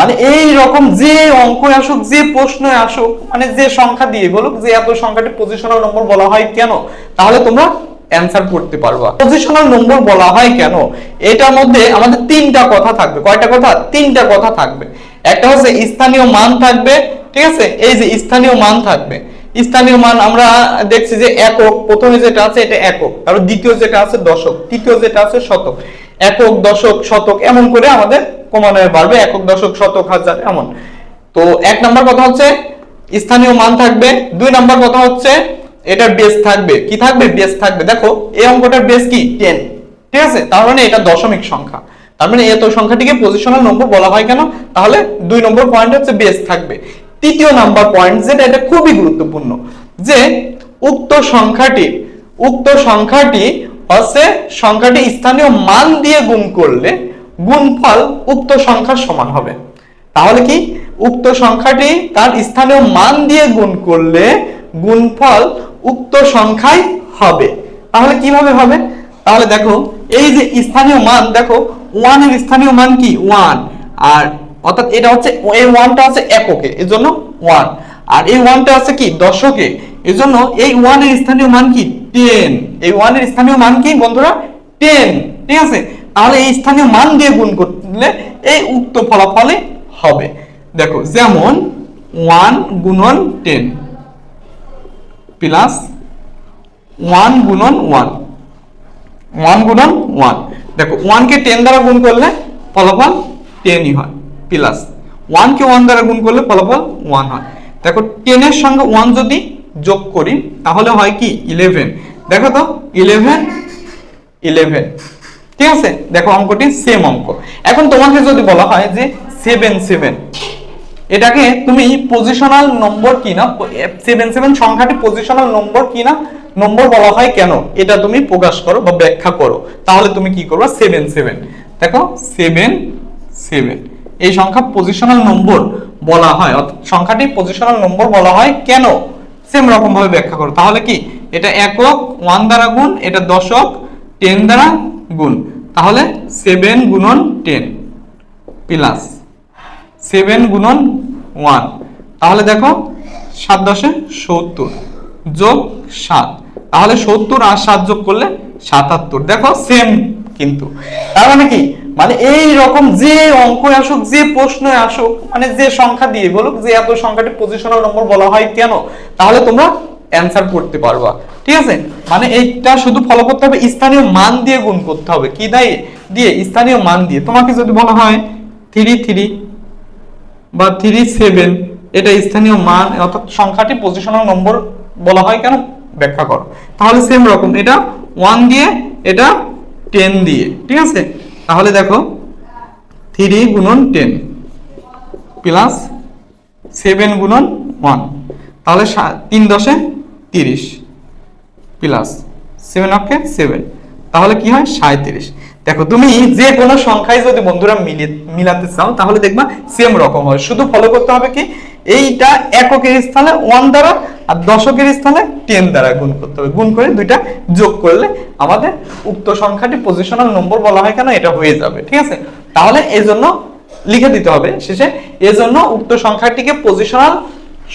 মানে এই রকম যে অঙ্ক আসুক, যে প্রশ্ন আসুক মানে যে সংখ্যা দিয়ে বলুক, যে এত সংখ্যাটি পজিশনাল নম্বর বলা হয় কেন, তাহলে তোমরা অ্যান্সার করতে পারবা। পজিশনাল নম্বর বলা হয় কেন? এটার মধ্যে আমাদের তিনটা কথা থাকবে। কয়টা কথা? তিনটা কথা থাকবে। একটা হচ্ছে স্থানীয় মান থাকবে, ঠিক আছে? এই যে স্থানীয় মান থাকবে। স্থানীয় মান আমরা দেখছি যে একক। প্রথমে যেটা আছে, এটা একক। তারপর দ্বিতীয় যেটা আছে, দশক। তৃতীয় যেটা আছে, শতক। একক, দশক, শতক, এমন করে আমাদের ক্রমান্বয়ে বাড়বে, একক, দশক, শতক, হাজার, এমন। তো এক নাম্বার কথা হচ্ছে, স্থানীয় মান থাকবে। দুই নাম্বার কথা হচ্ছে, এটার বেস থাকবে। কি থাকবে? বেস থাকবে। দেখো, এই অঙ্কটার বেস কি? টেন ঠিক আছে? তার মানে এটা দশমিক সংখ্যা। তার মানে এত সংখ্যাটিকে পজিশনাল নম্বর বলা হয় কেন? তাহলে দুই নম্বর পয়েন্ট হচ্ছে বেস থাকবে। তৃতীয় নাম্বার পয়েন্ট যেটা এটা খুবই গুরুত্বপূর্ণ, যে উক্ত সংখ্যাটি উক্ত সংখ্যাটি হচ্ছে সংখ্যাটি স্থানীয় মান দিয়ে গুণ করলে গুণফল উক্ত সংখ্যার সমান হবে। তাহলে কি? উক্ত সংখ্যাটি তার স্থানীয় মান দিয়ে গুণ করলে গুণফল উক্ত সংখ্যাই হবে। তাহলে কীভাবে হবে? তাহলে দেখো, এই যে স্থানীয় মান, দেখো ওয়ানের স্থানীয় মান কি? ওয়ান আর অর্থাৎ এটা হচ্ছে, এই ওয়ানটা হচ্ছে এককে এর জন্য ওয়ান আর এই ওয়ানটা আছে কি? দশকে। এর জন্য এই ওয়ানের স্থানীয় মান কি? টেন। এই ওয়ানের স্থানীয় মান কি, বন্ধুরা? টেন। ঠিক আছে? তাহলে এই স্থানীয় মান দিয়ে গুণ করলে এই উক্ত ফলাফলে হবে। দেখো, যেমন ওয়ান গুণন টেন প্লাস ওয়ান গুণন ওয়ান। ওয়ান গুণন ওয়ান। দেখো, ওয়ানকে টেন দ্বারা গুণ করলে ফলাফল টেনই হয়, প্লাস। ওয়ানকে ওয়ান দ্বারা গুণ করলে ফলাফল ওয়ান হয়। দেখো টেনের সঙ্গে ওয়ান যদি যোগ করি, তাহলে হয় কি? ইলেভেন দেখো তো ইলেভেন ইলেভেন ঠিক আছে? দেখো অঙ্কটি সেম অঙ্ক। এখন তোমাকে যদি বলা হয় যে সেভেন সেভেন এটাকে তুমি পজিশনাল নম্বর কি না সেভেন সেভেন সংখ্যাটি পজিশনাল নম্বর কি না নম্বর বলা হয় কেন? এটা তুমি প্রকাশ করো বা ব্যাখ্যা করো। তাহলে তুমি কি করবে? সেভেন সেভেন দেখো সেভেন সেভেন এই সংখ্যা পজিশনাল নম্বর বলা হয়। অর্থাৎ সংখ্যাটি পজিশনাল নম্বর বলা হয় কেন? সেম রকম ভাবে ব্যাখ্যা করো। তাহলে কি? এটা একক ওয়ান দ্বারা গুণ, এটা দশক টেন দ্বারা গুণ। তাহলে সেভেন গুণন টেন প্লাস সেভেন গুণন ওয়ান তাহলে দেখো, সাত দশে সত্তর যোগ সাত। তাহলে সত্তর আর সাত যোগ করলে সাতাত্তর। দেখো সেম কিন্তু। তার মানে কি? মানে এই রকম যে অঙ্ক আসুক, যে প্রশ্ন আসুক মানে যে সংখ্যা দিয়ে বলুক, যে এত সংখ্যাটি পজিশনাল নম্বর বলা হয় কেন, তাহলে তোমরা অ্যান্সার করতে পারবা। ঠিক আছে? মানে এইটা শুধু ফলো করতে হবে, স্থানীয় মান দিয়ে গুণ করতে হবে। কি দেয়? দিয়ে, স্থানীয় মান দিয়ে। তোমাকে যদি বলা হয় থ্রি থ্রি বা থ্রি সেভেন এটা স্থানীয় মান, অর্থাৎ সংখ্যাটি পজিশনাল নম্বর বলা হয় কেন? ব্যাখ্যা করো। তাহলে সেম রকম, এটা ওয়ান দিয়ে, এটা টেন দিয়ে। ঠিক আছে? তাহলে দেখো থ্রি গুণন টেন প্লাস সেভেন গুণন ওয়ান তাহলে তিন দশে তিরিশ প্লাস সেভেন অফকে সেভেন তাহলে কি হয়? সাঁত্রিশ দেখো, তুমি যে কোনো সংখ্যায় যদি বন্ধুরা মিলে, মিলাতে চাও, তাহলে দেখবা সেম রকম হয়। শুধু ফলো করতে হবে কি? এইটা এককের স্থানে ওয়ান দ্বারা আর দশকের স্থানে টেন দ্বারা গুণ করতে হবে। গুণ করে দুইটা যোগ করলে আমাদের উক্ত সংখ্যাটি পজিশনাল নম্বর বলা হয় কেন, এটা হয়ে যাবে, ঠিক আছে? তাহলে লিখে দিতে হবে শেষে, এজন্য উক্ত সংখ্যাটিকে পজিশনাল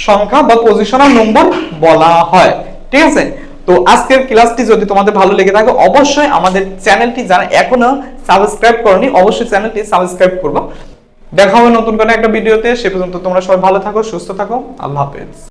সংখ্যা বা পজিশনাল নম্বর বলা হয়, ঠিক আছে? তো আজকের ক্লাসটি যদি তোমাদের ভালো লেগে থাকে, অবশ্যই আমাদের চ্যানেলটি যারা এখনও সাবস্ক্রাইব করনি, অবশ্যই চ্যানেলটি সাবস্ক্রাইব করব। দেখা হবে নতুন কোনো একটা ভিডিওতে, সে পর্যন্ত তোমরা সবাই ভালো থাকো, সুস্থ থাকো, আল্লাহ হাফেজ।